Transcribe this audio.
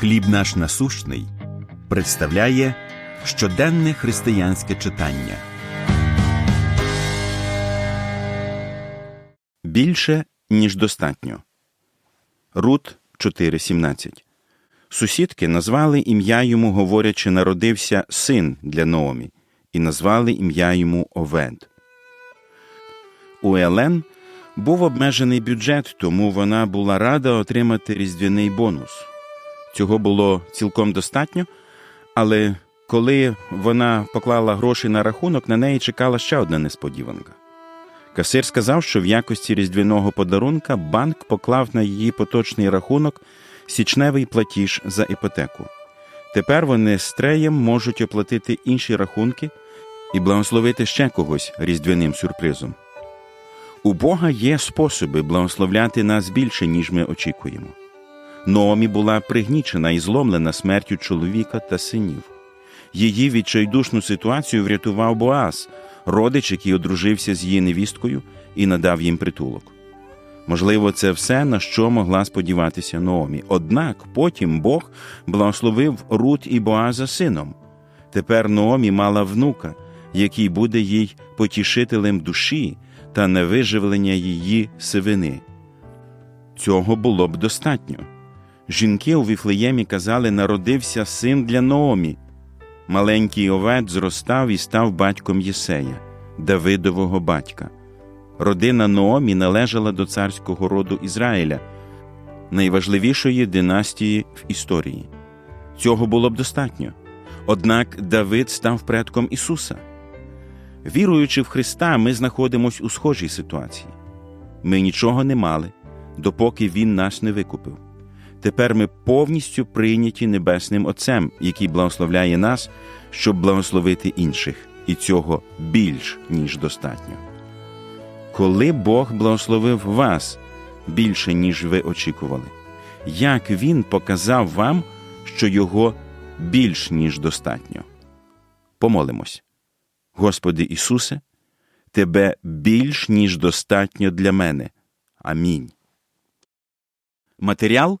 Хліб наш насущний представляє щоденне християнське читання. Більше, ніж достатньо. Рут 4.17 Сусідки назвали ім'я йому, говорячи, народився син для Наомі, і назвали ім'я йому Овед. У Елен був обмежений бюджет, тому вона була рада отримати різдвяний бонус. Цього було цілком достатньо, але коли вона поклала гроші на рахунок, на неї чекала ще одна несподіванка. Касир сказав, що в якості різдвяного подарунка банк поклав на її поточний рахунок січневий платіж за іпотеку. Тепер вони з треєм можуть оплатити інші рахунки і благословити ще когось різдвяним сюрпризом. У Бога є способи благословляти нас більше, ніж ми очікуємо. Номі була пригнічена і зломлена смертю чоловіка та синів. Її відчайдушну ситуацію врятував Боаз, родич, який одружився з її невісткою і надав їм притулок. Можливо, це все, на що могла сподіватися Наомі. Однак потім Бог благословив Рут і Боаза сином. Тепер Наомі мала внука, який буде їй потішителем душі та невиживлення її сивини. Цього було б достатньо. Жінки у Віфлеємі казали, народився син для Наомі. Маленький овед зростав і став батьком Єсея, Давидового батька. Родина Наомі належала до царського роду Ізраїля, найважливішої династії в історії. Цього було б достатньо. Однак Давид став предком Ісуса. Віруючи в Христа, ми знаходимося у схожій ситуації. Ми нічого не мали, допоки Він нас не викупив. Тепер ми повністю прийняті Небесним Отцем, який благословляє нас, щоб благословити інших, і цього більш ніж достатньо. Коли Бог благословив вас більше, ніж ви очікували, як Він показав вам, що його більш ніж достатньо? Помолимось. Господи Ісусе, Тебе більш ніж достатньо для мене. Амінь. Матеріал